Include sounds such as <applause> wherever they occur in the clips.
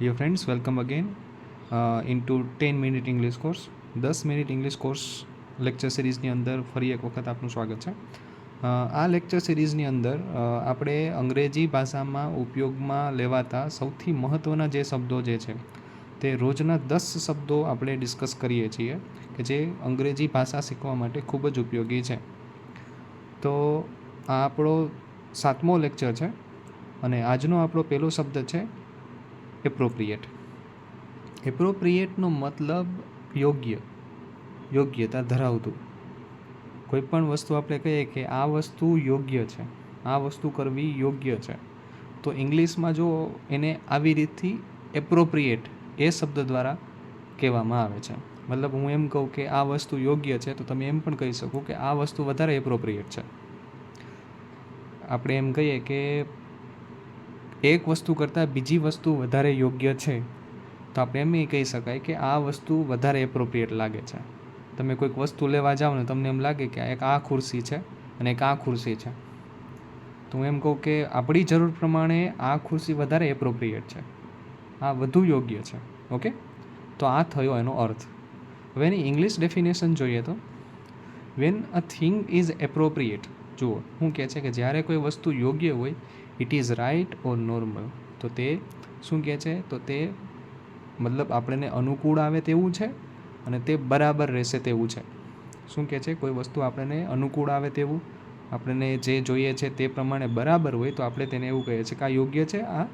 Dear friends, welcome again uh, into 10 minute English course દસ minute English course lecture સિરીઝની અંદર ફરી એક વખત આપનું સ્વાગત છે. આ લેક્ચર સિરીઝની અંદર આપણે અંગ્રેજી ભાષામાં ઉપયોગમાં લેવાતા સૌથી મહત્ત્વના જે શબ્દો જે છે તે રોજના દસ શબ્દો આપણે ડિસ્કસ કરીએ છીએ કે જે અંગ્રેજી ભાષા શીખવા માટે ખૂબ જ ઉપયોગી છે. તો આ આપણો સાતમો લેક્ચર છે અને આજનો આપણો પહેલો શબ્દ છે એપ્રોપ્રિએટ એપ્રોપ્રિએટનો મતલબ યોગ્ય, યોગ્યતા ધરાવતું. કોઈ પણ વસ્તુ આપણે કહીએ કે આ વસ્તુ યોગ્ય છે, આ વસ્તુ કરવી યોગ્ય છે, તો ઇંગ્લિશમાં જો એને આવી રીતથી એપ્રોપ્રિએટ એ શબ્દ દ્વારા કહેવામાં આવે છે. મતલબ હું એમ કહું કે આ વસ્તુ યોગ્ય છે, તો તમે એમ પણ કહી શકો કે આ વસ્તુ વધારે એપ્રોપ્રિએટ છે. આપણે એમ કહીએ કે એક વસ્તુ કરતાં બીજી વસ્તુ વધારે યોગ્ય છે. તો આપણે એમ કહી શકાય કે આ વસ્તુ વધારે એપ્રોપ્રિએટ લાગે છે. તમે કોઈક વસ્તુ લેવા જાઓ ને તમને એમ લાગે કે એક આ ખુરશી છે અને એક આ ખુરશી છે. તો હું એમ કહું કે આપણી જરૂર પ્રમાણે આ ખુરશી વધારે એપ્રોપ્રિએટ છે. આ વધુ યોગ્ય છે. ઓકે? તો આ થયો એનો અર્થ. હવે એની ઇંગ્લિશ ડેફિનેશન જોઈએ તો. When a thing is appropriate જુઓ, હું કહે છે કે જ્યારે કોઈ વસ્તુ યોગ્ય હોય it is right or normal તો તે શું કહે છે? તો તે મતલબ આપણને અનુકૂળ આવે તેવું છે અને તે બરાબર રહેશે તેવું છે. શું કહે છે? કોઈ વસ્તુ આપણને અનુકૂળ આવે તેવું? આપણને જે જોઈએ છે તે પ્રમાણે બરાબર હોય તો આપણે તેને એવું કહીએ છીએ કે આ યોગ્ય છે, આ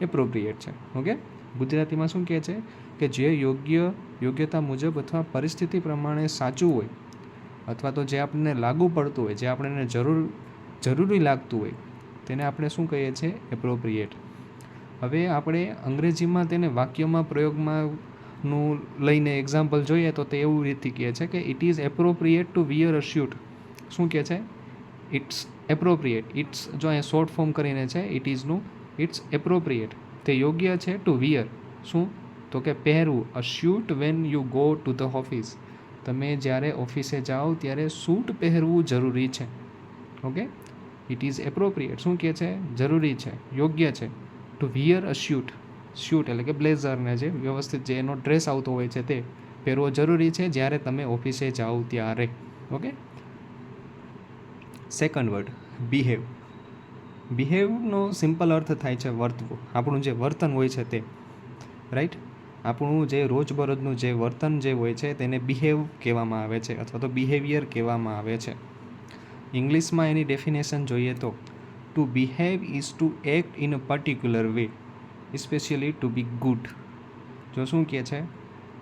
એપ્રોપ્રિએટ છે. ઓકે ગુજરાતીમાં શું કહે છે? કે જે યોગ્ય, યોગ્યતા મુજબ અથવા પરિસ્થિતિ પ્રમાણે સાચું હોય અથવા તો જે આપણને લાગુ પડતું હોય, જે આપણને જરૂર, જરૂરી લાગતું હોય તેને આપણે શું કહીએ છીએ? એપ્રોપ્રિએટ હવે આપણે અંગ્રેજીમાં તેને વાક્યમાં પ્રયોગમાં નું લઈને એક્ઝામ્પલ જોઈએ તો તે એવું રીતથી કહે છે કે it is appropriate to wear a suit શું કહે છે? ઇટ્સ એપ્રોપ્રિએટ ઇટ્સ જો અહીંયા શોર્ટ ફોર્મ કરીને છે ઇટ ઇઝનું ઇટ્સ એપ્રોપ્રિએટ તે યોગ્ય છે ટુ વિયર શું? તો કે પહેરવું. A suit when you go to the office તમે જ્યારે ઓફિસે જાઓ ત્યારે સૂટ પહેરવું જરૂરી છે. ઓકે? ઇટ ઇઝ એપ્રોપ્રિએટ શું કહે છે? જરૂરી છે. યોગ્ય છે. ટુ વિયર અ શ્યૂટ શ્યુટ એટલે કે બ્લેઝરને જે વ્યવસ્થિત જે એનો ડ્રેસ આવતો હોય છે તે પહેરવો જરૂરી છે જ્યારે તમે ઓફિસે જાઓ ત્યારે. ઓકે સેકન્ડ વર્ડ બિહેવ બિહેવનો સિમ્પલ અર્થ થાય છે વર્તવું. આપણું જે વર્તન હોય છે તે. રાઈટ આપણું જે રોજબરોજનું જે વર્તન જે હોય છે તેને બિહેવ કહેવામાં આવે છે અથવા તો બિહેવિયર કહેવામાં આવે છે. ઇંગ્લિશમાં એની ડેફિનેશન જોઈએ તો to behave is to act in a particular way specially to be good જો શું કહે છે?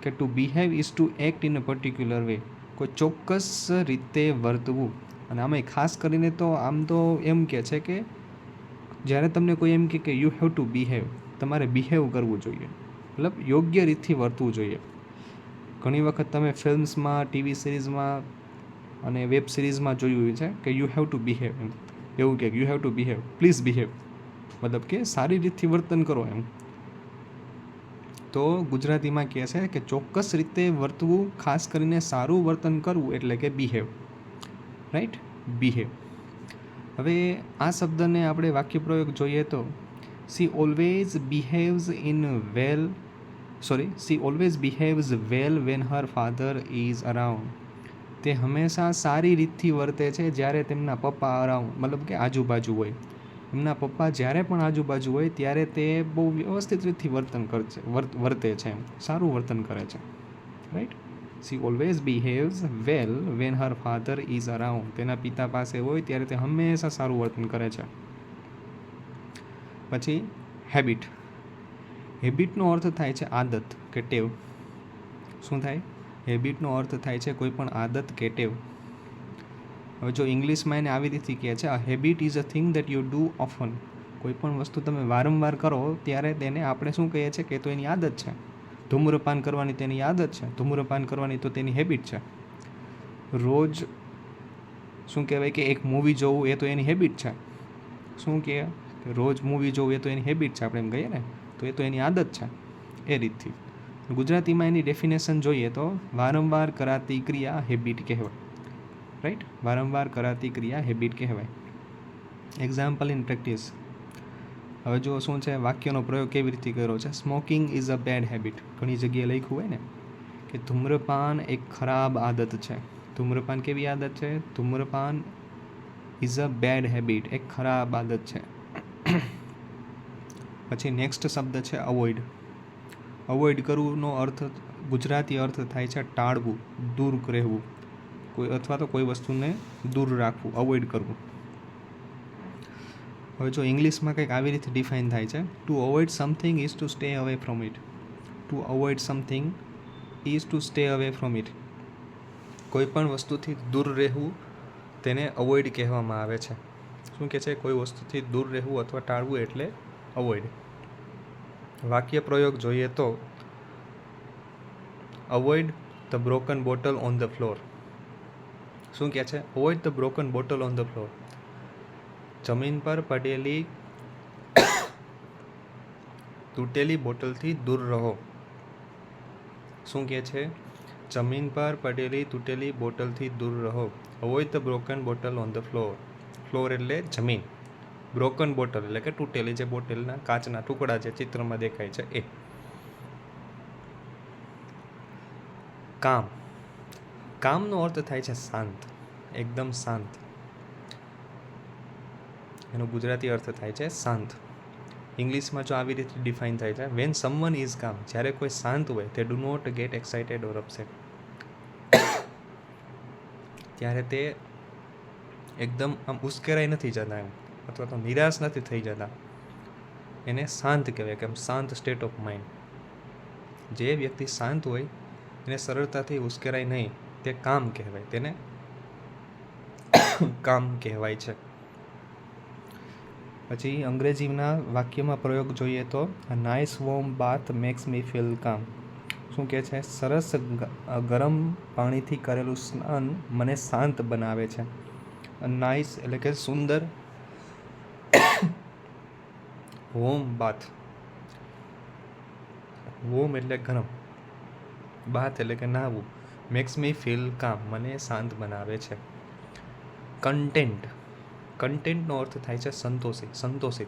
કે to behave is to act in a particular way કોઈ ચોક્કસ રીતે વર્તવું. અને આમાં ખાસ કરીને તો આમ તો એમ કહે છે કે, જ્યારે તમને કોઈ એમ કહે કે યુ હેવ ટુ બિહેવ તમારે બિહેવ કરવું જોઈએ. મતલબ યોગ્ય રીતથી વર્તવું જોઈએ. ઘણી વખત તમે ફિલ્મ્સમાં ટીવી સિરીઝમાં અને વેબ સિરીઝમાં જોયું છે કે યુ હેવ ટુ બિહેવ એમ. એવું કે you have to behave please behave મતલબ કે સારી રીતથી વર્તન કરો એમ. તો ગુજરાતીમાં કહે છે કે ચોક્કસ રીતે વર્તવું, ખાસ કરીને સારું વર્તન કરવું એટલે કે બિહેવ રાઈટ બિહેવ હવે આ શબ્દને આપણે વાક્ય પ્રયોગ જોઈએ તો she always behaves in well sorry she always behaves well when her father is around તે હંમેશા સારી રીતથી વર્તે છે જ્યારે તેમના પપ્પા અરાઉન્ડ મતલબ કે આજુબાજુ હોય. એમના પપ્પા જ્યારે પણ આજુબાજુ હોય ત્યારે તે બહુ વ્યવસ્થિત રીતથી વર્તન કરશે વર્ત છે એમ. સારું વર્તન કરે છે. Right she always behaves well when her father is around તેના પિતા પાસે હોય ત્યારે તે હંમેશા સારું વર્તન કરે છે. પછી હેબિટ હેબિટનો અર્થ થાય છે આદત કે ટેવ. શું થાય? હેબિટનો અર્થ થાય છે કોઈ પણ આદત કે ટેવ. હવે જો ઇંગ્લિશમાં એને આવી રીતે કહે છે આ habit is a thing that you do often કોઈ પણ વસ્તુ તમે વારંવાર કરો, ત્યારે તેને આપણે શું કહીએ છીએ કે તો એની આદત છે. ધૂમ્રપાન કરવાની તેની આદત છે, ધૂમ્રપાન કરવાની તો તેની હેબિટ છે. રોજ શું કહેવાય કે એક મૂવી જોવું એ તો એની હેબિટ છે. શું કહે રોજ મૂવી જોવું એ તો એની હેબિટ છે, આપણે એમ કહીએ ને, તો એ તો એની આદત છે, એ રીતથી. ગુજરાતીમાં એની ડેફિનેશન જોઈએ તો વારંવાર કરાતી ક્રિયા હેબિટ કહેવાય. રાઈટ વારંવાર કરાતી ક્રિયા હેબિટ કહેવાય. એક્ઝામ્પલ ઇન પ્રેક્ટિસ હવે જો શું છે, વાક્યનો પ્રયોગ કેવી રીતે કર્યો છે? Smoking is a bad habit ઘણી જગ્યાએ લખ્યું હોય ને કે ધૂમ્રપાન એક ખરાબ આદત છે. ધૂમ્રપાન કેવી આદત છે? ધૂમ્રપાન ઇઝ અ બેડ હેબિટ એક ખરાબ આદત છે. <coughs> પછી નેક્સ્ટ શબ્દ છે અવોઇડ અવોઇડ કરવુંનો અર્થ ગુજરાતી અર્થ થાય છે ટાળવું, દૂર રહેવું. કોઈ અથવા તો કોઈ વસ્તુને દૂર રાખવું અવોઇડ કરવું. હવે જો ઇંગ્લિશમાં કંઈક આવી રીતે ડિફાઇન થાય છે to avoid something is to stay away from it to avoid something is to stay away from it કોઈ પણ વસ્તુથી દૂર રહેવું તેને અવોઇડ કહેવામાં આવે છે. શું કહે છે? કોઈ વસ્તુથી દૂર રહેવું અથવા ટાળવું એટલે અવોઇડ વાક્ય પ્રયોગ જોઈએ તો avoid the broken bottle on the floor શું કહે છે? Avoid the broken bottle on the floor જમીન પર પડેલી, તૂટેલી બોટલથી દૂર રહો. શું કહે છે? જમીન પર પડેલી, તૂટેલી બોટલથી દૂર રહો. Avoid the broken bottle on the floor floor એટલે જમીન. બ્રોકન બોટલ એટલે કે તૂટેલી જે બોટલના કાચના ટુકડા જે ચિત્રમાં દેખાય છે એ. કામ. કામનો અર્થ થાય છે શાંત. એકદમ શાંત. એનો ગુજરાતી અર્થ થાય છે શાંત. ઇંગ્લિશમાં જો આવી રીતે ડિફાઇન થાય છે વેન સમવન ઇઝ કામ જ્યારે કોઈ શાંત હોય તે do not get excited or upset ત્યારે તે એકદમ આમ ઉશ્કેરાઈ નથી જતા એમ. અથવા તો નિરાશ નથી થઈ જતા. એને શાંત કહેવાય કે આમ શાંત સ્ટેટ ઓફ માઇન્ડ જે વ્યક્તિ શાંત હોય, એને સરળતાથી ઉશ્કેરાય નહીં, તે કામ કહેવાય. તેને <coughs> કામ કહેવાય છે. પછી અંગ્રેજીના વાક્યમાં પ્રયોગ જોઈએ તો nice warm bath makes me feel calm શું કહે છે? સરસ ગરમ પાણીથી કરેલું સ્નાન મને શાંત બનાવે છે. નાઇસ એટલે કે સુંદર વોમ બાથ. વોમ એટલે ગરમ. બાથ એટલે કે નાહવું. મેક્સ મી ફીલ કામ મને શાંત બનાવે છે. કન્ટેન્ટ કન્ટેન્ટનો અર્થ થાય છે સંતોષિત. સંતોષિત.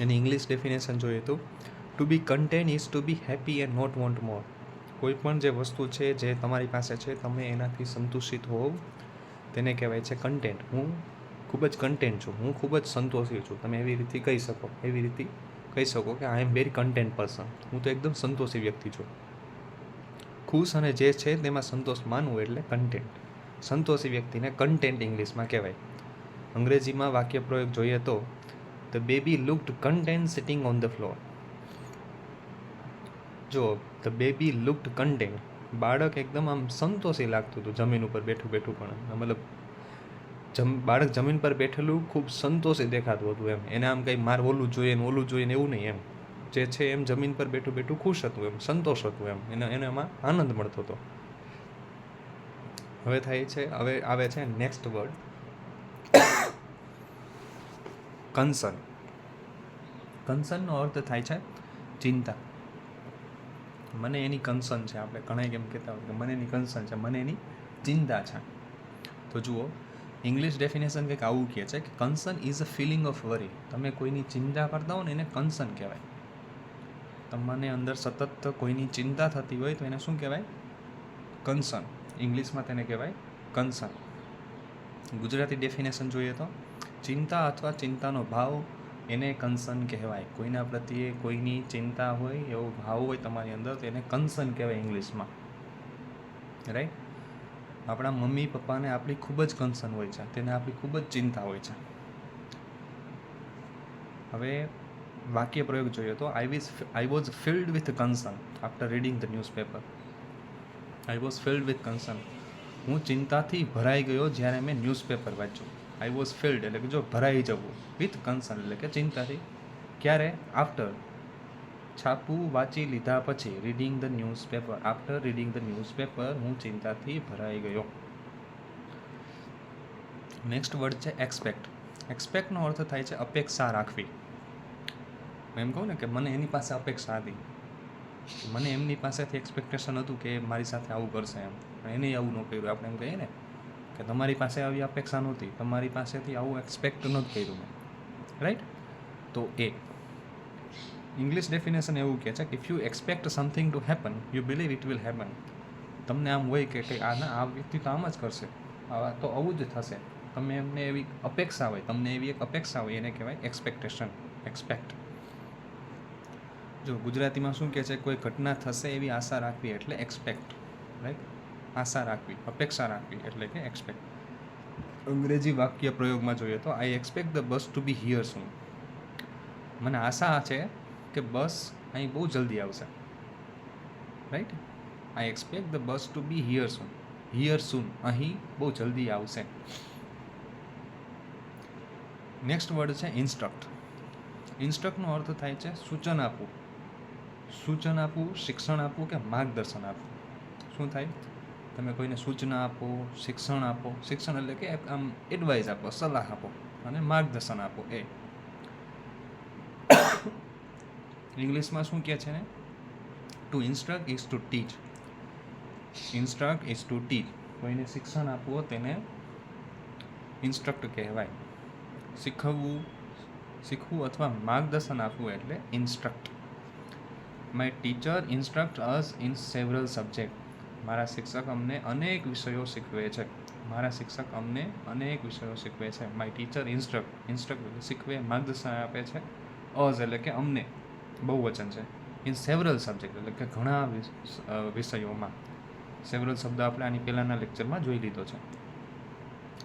એની ઇંગ્લિશ ડેફિનેશન જોઈએ તો to be content is to be happy and not want more કોઈ પણ જે વસ્તુ છે જે તમારી પાસે છે, તમે એનાથી સંતુષિત હોવ, તેને કહેવાય છે કન્ટેન્ટ હું ખૂબ જ કન્ટેન્ટ છું. હું ખૂબ જ સંતોષી છું. તમે એવી રીતે કહી શકો, એવી રીતે કહી શકો કે I am very content person હું તો એકદમ સંતોષી વ્યક્તિ છું. ખુશ અને જે છે તેમાં સંતોષ માનવું એટલે કન્ટેન્ટ સંતોષી વ્યક્તિને કન્ટેન્ટ ઇંગ્લિશમાં કહેવાય. અંગ્રેજીમાં વાક્ય પ્રયોગ જોઈએ તો the baby looked content sitting on the floor જો ધ બેબી લુકડ કન્ટેન્ટ બાળક એકદમ આમ સંતોષી લાગતું હતું જમીન ઉપર બેઠું બેઠું પણ. મતલબ જમ, બાળક જમીન પર બેઠેલું ખૂબ સંતોષે દેખાતું હતું એમ. એને આમ કંઈ માર ઓલું જોઈએ ને ઓલું જોઈએ ને એવું નહીં એમ. જે છે એમ જમીન પર બેઠું બેઠું ખુશ હતું એમ, સંતોષ હતું એમ. એને એને એમાં આનંદ મળતો હતો. હવે થાય છે, હવે આવે છે નેક્સ્ટ વર્ડ કન્સર્ન કન્સર્નનો અર્થ થાય છે ચિંતા. મને એની કન્સર્ન છે. આપણે ઘણા કેમ કહેતા હોય કે મને એની કન્સર્ન છે, મને એની ચિંતા છે. તો જુઓ ઇંગ્લિશ ડેફિનેશન કંઈક આવું કહે છે કે concern is a feeling of worry તમે કોઈની ચિંતા કરતા હો ને એને કન્સર્ન કહેવાય. તમને અંદર સતત કોઈની ચિંતા થતી હોય તો એને શું કહેવાય? કન્સર્ન ઇંગ્લિશમાં તેને કહેવાય કન્સર્ન ગુજરાતી ડેફિનેશન જોઈએ તો, ચિંતા અથવા ચિંતાનો ભાવ એને કન્સર્ન કહેવાય. કોઈના પ્રત્યે કોઈની ચિંતા હોય, એવો ભાવ હોય તમારી અંદર તો એને કન્સર્ન કહેવાય ઇંગ્લિશમાં. રાઈટ આપણા મમ્મી, પપ્પાને આપણી ખૂબ જ કન્સર્ન હોય છે. તેને આપણી ખૂબ જ ચિંતા હોય છે. હવે વાક્ય પ્રયોગ જોઈએ તો I was I was filled with concern after reading the newspaper I was filled with concern હું ચિંતાથી ભરાઈ ગયો જ્યારે મેં ન્યૂઝપેપર વાંચ્યું. આઈ વોઝ ફિલ્ડ એટલે કે જો ભરાઈ જવું વિથ કન્સર્ન એટલે કે ચિંતાથી. ક્યારે? આફ્ટર છાપું વાંચી લીધા પછી reading the newspaper after reading the newspaper હું ચિંતાથી ભરાઈ ગયો. નેક્સ્ટ વર્ડ છે એક્સપેક્ટ એક્સપેક્ટનો અર્થ થાય છે અપેક્ષા રાખવી. હું એમ કહું ને કે મને એની પાસે અપેક્ષા હતી. મને એમની પાસેથી એક્સપેક્ટેશન હતું કે મારી સાથે આવું કરશે એમ. એને આવું ન કર્યું. આપણે એમ કહીએ ને કે તમારી પાસે આવી અપેક્ષા નહોતી. તમારી પાસેથી આવું એક્સપેક્ટ નહોતું કર્યું. મેં રાઈટ તો એ. ઇંગ્લિશ ડેફિનેશન એવું કહે છે કે if you expect something to happen you believe it will happen તમને આમ હોય કે કંઈ આ ના આ વ્યક્તિ તો આમ જ કરશે. આવા તો આવું જ થશે. તમે એમને એવી અપેક્ષા હોય, તમને એવી એક અપેક્ષા હોય, એને કહેવાય એક્સપેક્ટેશન એક્સપેક્ટ જો ગુજરાતીમાં શું કહે છે, કોઈ ઘટના થશે એવી આશા રાખવી એટલે એક્સપેક્ટ રાઈટ આશા રાખવી, અપેક્ષા રાખવી એટલે કે એક્સપેક્ટ અંગ્રેજી વાક્ય પ્રયોગમાં જોઈએ તો I expect the bus to be here soon મને આશા છે કે બસ અહીં બહુ જલ્દી આવશે. Right I expect the bus to be here soon here soon અહીં બહુ જલ્દી આવશે. નેક્સ્ટ વર્ડ છે ઇન્સ્ટ્રક્ટ ઇન્સ્ટ્રક્ટનો અર્થ થાય છે સૂચન આપવું. સૂચન આપવું, શિક્ષણ આપવું કે માર્ગદર્શન આપવું. શું થાય? તમે કોઈને સૂચના આપો, શિક્ષણ આપો. શિક્ષણ એટલે કે આમ એડવાઇસ આપો, સલાહ આપો અને માર્ગદર્શન આપો. એ. ઇંગ્લિશમાં શું કહે છે ને? To instruct is to teach instruct is to teach કોઈને શિક્ષણ આપવું તેને ઇન્સ્ટ્રક્ટ કહેવાય. શીખવવું, શીખવું અથવા માર્ગદર્શન આપવું એટલે instruct my teacher instruct us in several subject મારા શિક્ષક અમને અનેક વિષયો શીખવે છે. મારા શિક્ષક અમને અનેક વિષયો શીખવે છે. માય ટીચર ઇન્સ્ટ્રક્ટ ઇન્સ્ટ્રક્ટ શીખવે, માર્ગદર્શન આપે છે. અઝ એટલે કે અમને. બહુ વચન છે. ઇન સેવરલ સબ્જેક્ટ એટલે કે ઘણા વિષયોમાં. સેવરલ શબ્દ આપણે આની પહેલાંના લેક્ચરમાં જોઈ લીધો છે.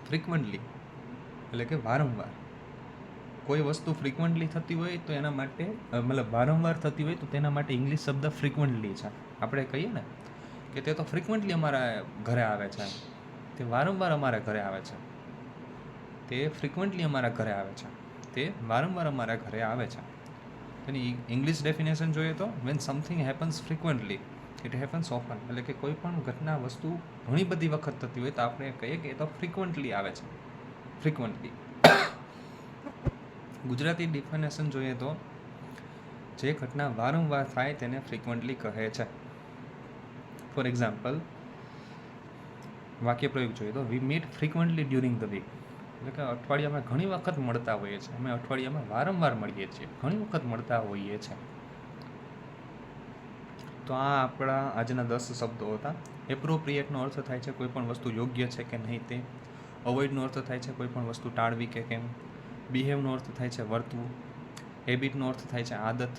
ફ્રિકવન્ટલી એટલે કે વારંવાર. કોઈ વસ્તુ ફ્રિકવન્ટલી થતી હોય તો એના માટે મતલબ વારંવાર થતી હોય તો તેના માટે ઇંગ્લિશ શબ્દ ફ્રિકવન્ટલી છે. આપણે કહીએ ને કે તે તો ફ્રિકવન્ટલી અમારા ઘરે આવે છે. તે વારંવાર અમારા ઘરે આવે છે. તે ફ્રિકવન્ટલી અમારા ઘરે આવે છે. તે વારંવાર અમારા ઘરે આવે છે. તેની ઇંગ્લિશ ડેફિનેશન જોઈએ તો when something happens frequently it happens often એટલે કે કોઈ પણ ઘટના, વસ્તુ ઘણી બધી વખત થતી હોય તો આપણે કહીએ કે એ તો ફ્રિકવન્ટલી આવે છે. ફ્રિકવન્ટલી ગુજરાતી ડિફિનેશન જોઈએ તો, જે ઘટના વારંવાર થાય તેને ફ્રિકવન્ટલી કહે છે. ફોર એક્ઝામ્પલ વાક્ય પ્રયોગ જોઈએ તો we meet frequently during the week એટલે કે અઠવાડિયામાં ઘણી વખત મળતા હોઈએ છીએ. અમે અઠવાડિયામાં વારંવાર મળીએ છીએ. ઘણી વખત મળતા હોઈએ છીએ. તો આ આપણા આજના દસ શબ્દો હતા. એપ્રોપ્રિએટનો અર્થ થાય છે કોઈ પણ વસ્તુ યોગ્ય છે કે નહીં તે. અવોઇડનો અર્થ થાય છે કોઈ પણ વસ્તુ ટાળવી કે કેમ. બિહેવનો અર્થ થાય છે વર્તવું. હેબિટનો અર્થ થાય છે આદત.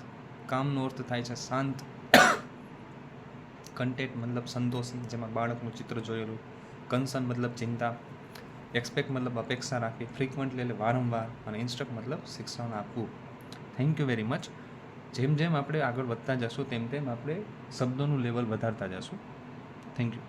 કામનો અર્થ થાય છે શાંત. <coughs> કન્ટેન્ટ મતલબ સંતોષી, જેમાં બાળકનું ચિત્ર જોયેલું. કન્સર્ન મતલબ ચિંતા. એક્સપેક્ટ મતલબ અપેક્ષા રાખવી ફ્રિકવન્ટલી એટલે વારંવાર અને ઇન્સ્ટ્રક્ટ મતલબ શિક્ષણ આપવું. થેન્ક યુ વેરી મચ જેમ જેમ આપણે આગળ વધતા જશું, તેમ તેમ આપણે શબ્દોનું લેવલ વધારતા જશું. Thank you